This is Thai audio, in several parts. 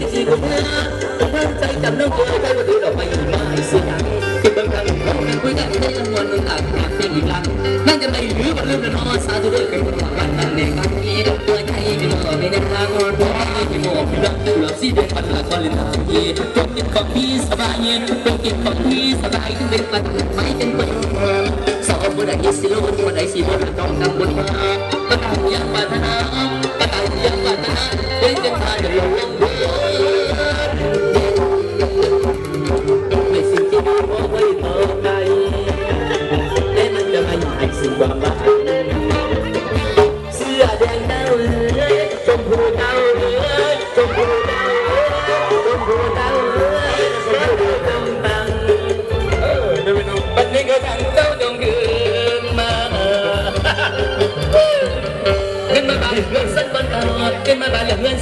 บันทีสิบสี่กุมภาผมเพิ่มใจจำน้องเกยใครว่าถือดอกไม้อยู่ไม้เสียงคิดบางครั้งเขากันคุยกันได้จำนวนหนึ่งต่างหากเป็นอีกครั้งนั่นจะไม่หรือว่าลืมแล้วนอสาธุด้วยกันวันนั้นในครั้งนี้ตัวใจไม่หมอไม่ได้ทางนอนตัวไม่หมอพี่รักตัวหลับสีเดือนปันละครเล่นทางยีต้องกินของพี่สบายเย็นต้องกินของพี่สบายถึงเป็นปันไม่เป็นคนสอบบ่ได้สิโลดบ่ได้สิบ่ได้ต้องนำบนมาก็ตั้งยังปรารถนาก็ตั้งยังปรารถนาเป็นเส้นทางเดียวลง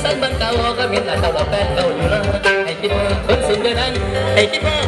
สันบังเก่าก็มีแต่ตลอดแปดเก่าอยู่นะให้คิดว่าคนสุดเดินนั้นให้คิดว่า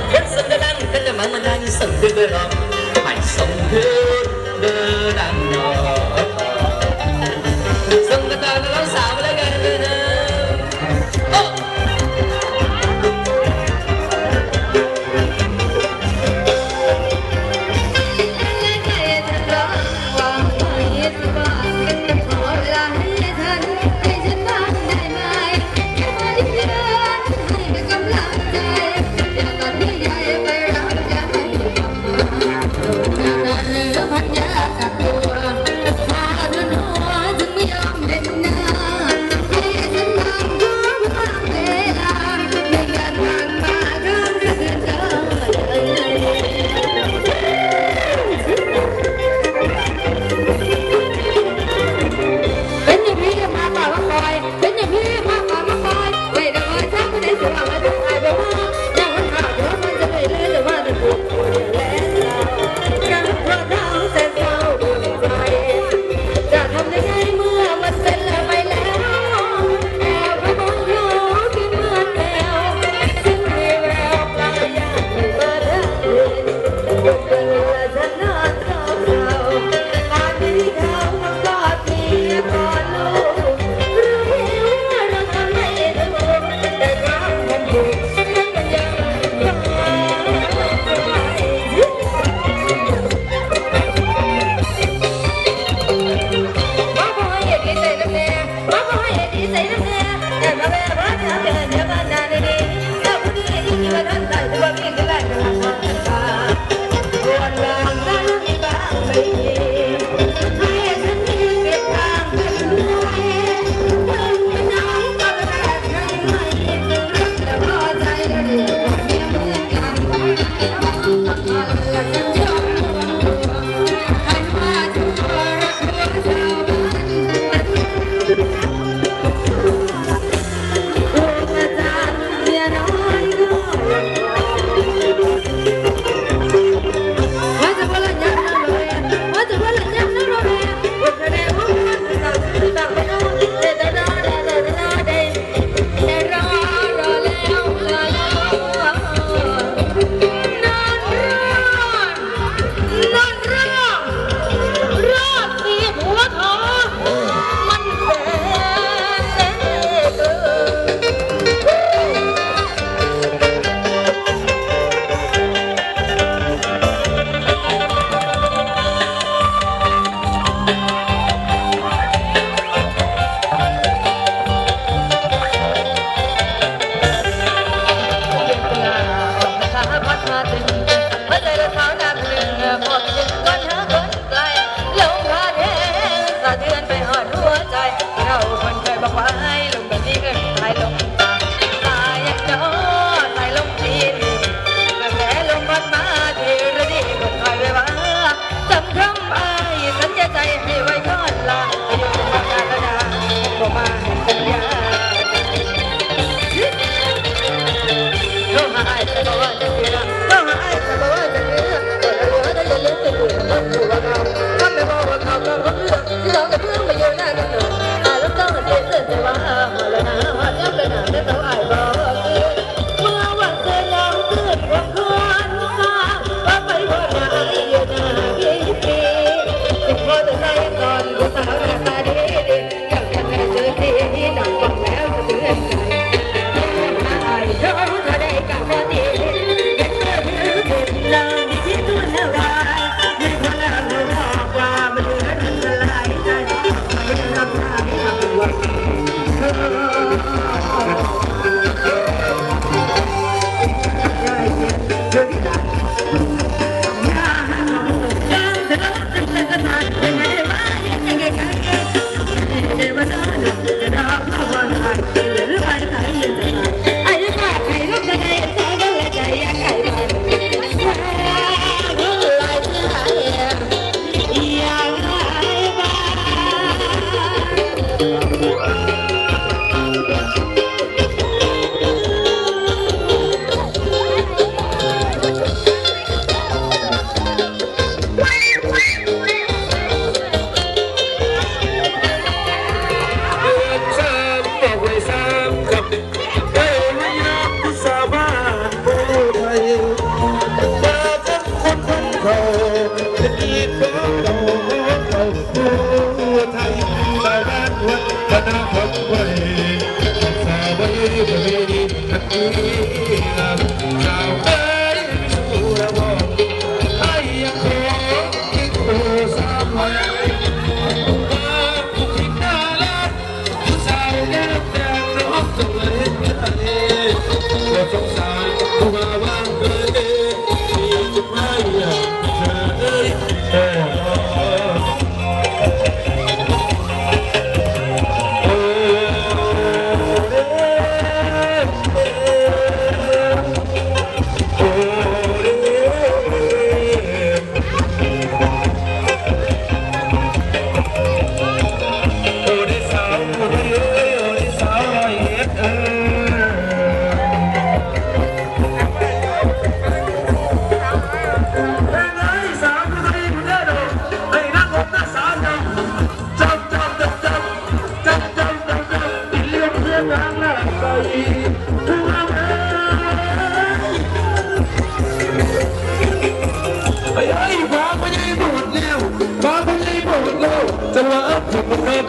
Thank you. Hare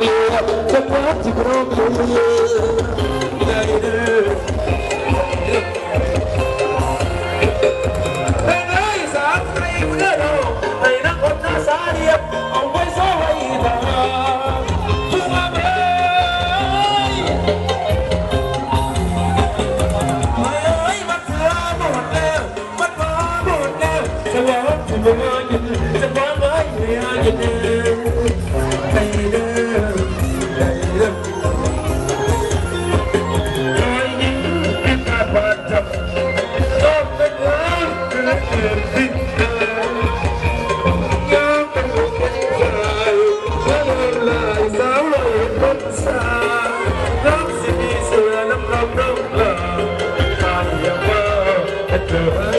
grandeur, c'est. to her.